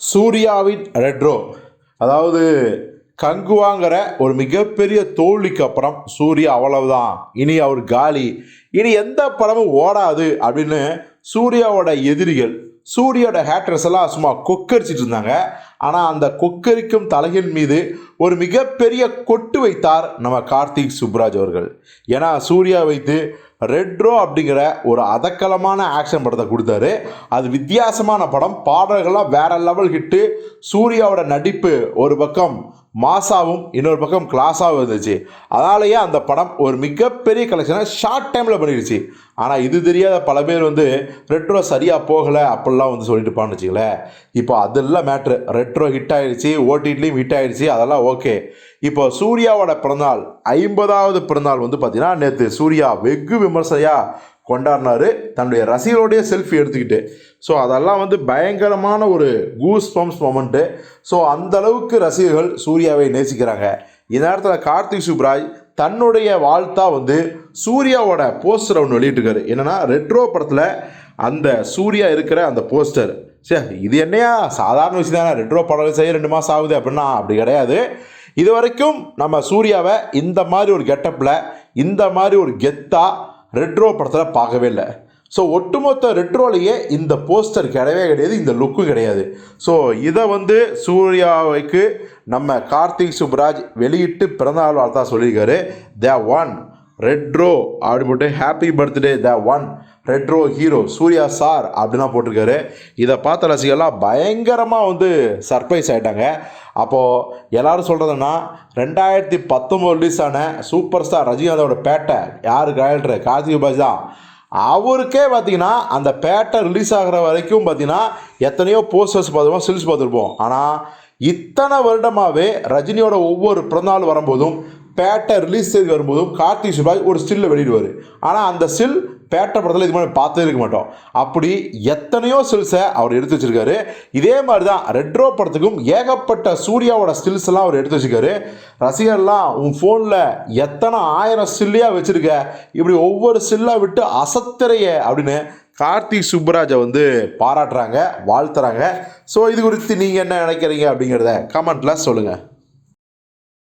சூர்யாவின் ரெட்ரோ அதாவது கங்குவாங்கிற ஒரு மிகப்பெரிய தோல்விக்கு அப்புறம் சூர்யா அவ்வளவுதான். இனி அவர் காலி. இனி எந்த படமும் ஓடாது அப்படின்னு சூர்யாவோட எதிரிகள் சூரியோட ஹேட்டர்ஸ் எல்லாம் சும்மா கொக்கரிச்சிட்டு இருந்தாங்க. ஆனால் அந்த கொக்கரிக்கும் தலையின் மீது ஒரு மிகப்பெரிய கொட்டு வைத்தார் நம்ம கார்த்திக் சுப்ராஜ் அவர்கள். ஏன்னா சூர்யா வைத்து ரெட்ரோ அப்படிங்கிற ஒரு அதக்கலமான ஆக்ஷன் படத்தை கொடுத்தாரு. அது வித்தியாசமான படம். பாடல்கள்லாம் வேற லெவல் ஹிட்டு. சூர்யாவோட நடிப்பு ஒரு பக்கம் மாசாவும் இன்னொரு பக்கம் கிளாஸாகவும் இருந்துச்சு. அதனாலேயே அந்த படம் ஒரு மிகப்பெரிய கலெக்ஷனை ஷார்ட் டைமில் பண்ணிடுச்சு. ஆனால் இது தெரியாத பல பேர் வந்து ரெட்ரோ சரியாக போகலை அப்படிலாம் வந்து சொல்லிட்டு இருப்பான்னு வச்சுங்களேன் இப்போ அதெல்லாம் மேட்ரு ரெட்ரோ ஹிட் ஆகிடுச்சு ஓடிடிலையும் ஹிட் ஆகிடுச்சு அதெல்லாம் ஓகே. இப்போ சூர்யாவோட பிறந்தநாள் ஐம்பதாவது பிறந்தநாள் வந்து பார்த்தீங்கன்னா நேற்று சூர்யா வெகு விமர்சையாக கொண்டாடினாரு. தன்னுடைய ரசிகரோடைய செல்ஃபி எடுத்துக்கிட்டு. ஸோ அதெல்லாம் வந்து பயங்கரமான ஒரு கூஸ் பம்ப்ஸ் மொமெண்ட்டு ஸோ அந்த அளவுக்கு ரசிகர்கள் சூர்யாவை நேசிக்கிறாங்க. இந்த நேரத்தில் கார்த்திக் சுப்ராஜ் தன்னுடைய வாழ்த்தா வந்து சூர்யாவோட போஸ்டர் ஒன்று வெளியிட்டிருக்காரு. என்னன்னா ரெட்ரோ படத்தில் அந்த சூர்யா இருக்கிற அந்த போஸ்டர் சரி இது என்னையா? சாதாரண விஷயம் தானே ரெட்ரோ படம் செய்ய ரெண்டு மாதம் ஆகுது அப்படின்னா அப்படி கிடையாது. இது வரைக்கும் நம்ம சூர்யாவை இந்த மாதிரி ஒரு கெட்டப்பில் இந்த மாதிரி ஒரு கெத்தாக ரெட்ரோ படத்தில் பார்க்கவே இல்லை. ஸோ ஒட்டுமொத்த ரெட்ரோலையே இந்த போஸ்டர் கிடையவே கிடையாது இந்த லுக்கும் கிடையாது. ஸோ இதை வந்து சூர்யாவுக்கு நம்ம கார்த்திக் சுப்ராஜ் வெளியிட்டு பிறந்தநாள் வாழ்த்தா சொல்லியிருக்காரு. த ஒன் ரெட்ரோ அப்படி போட்டு happy birthday the one Retro hero Suriya sir அப்படிலாம் போட்டிருக்காரு. இதை பார்த்த ரசிகர்லாம் பயங்கரமாக வந்து சர்ப்ரைஸ் ஆகிட்டாங்க அப்போது எல்லாரும் சொல்கிறதுன்னா ரெண்டாயிரத்தி பத்தொம்போது ரிலீஸ் ஆன சூப்பர் ஸ்டார் ரஜினிகாந்தோட பேட்டை யார் டைரக்டர் கார்த்திக் பாஜ் தான். அவருக்கே பார்த்தீங்கன்னா அந்த பேட்டை ரிலீஸ் ஆகிற வரைக்கும் பார்த்தீங்கன்னா எத்தனையோ போஸ்டர்ஸ் பார்த்துருப்போம் சில்ஸ் பார்த்துருப்போம். ஆனால் இத்தனை வருடமாகவே ரஜினியோட ஒவ்வொரு பிறந்தநாள் வரும்போதும் பேட்டை ரிலீஸ் செய்து வரும்போதும் கார்த்திக் சுப்ராஜ் ஒரு ஸ்டில்லை வெளியிடுவார். ஆனால் அந்த ஸ்டில் பேட்டை படத்தில் இது மாதிரி பார்த்தே இருக்க மாட்டோம். அப்படி எத்தனையோ ஸ்டில்ஸை அவர் எடுத்து வச்சிருக்காரு. இதே மாதிரி தான் ரெட்ரோ படத்துக்கும் ஏகப்பட்ட சூர்யாவோட ஸ்டில்ஸ் எல்லாம் அவர் எடுத்து வச்சிருக்காரு. ரசிகர்லாம் உன் ஃபோனில் எத்தனை ஆயிரம் ஸ்டில்லையாக வச்சுருக்க? இப்படி ஒவ்வொரு ஸ்டில்லாக விட்டு அசத்திரைய அப்படின்னு கார்த்திக் சுப்ராஜை வந்து பாராட்டுறாங்க வாழ்த்துறாங்க. ஸோ இது குறித்து நீங்கள் என்ன நினைக்கிறீங்க அப்படிங்கிறத கமெண்ட்டில் சொல்லுங்கள்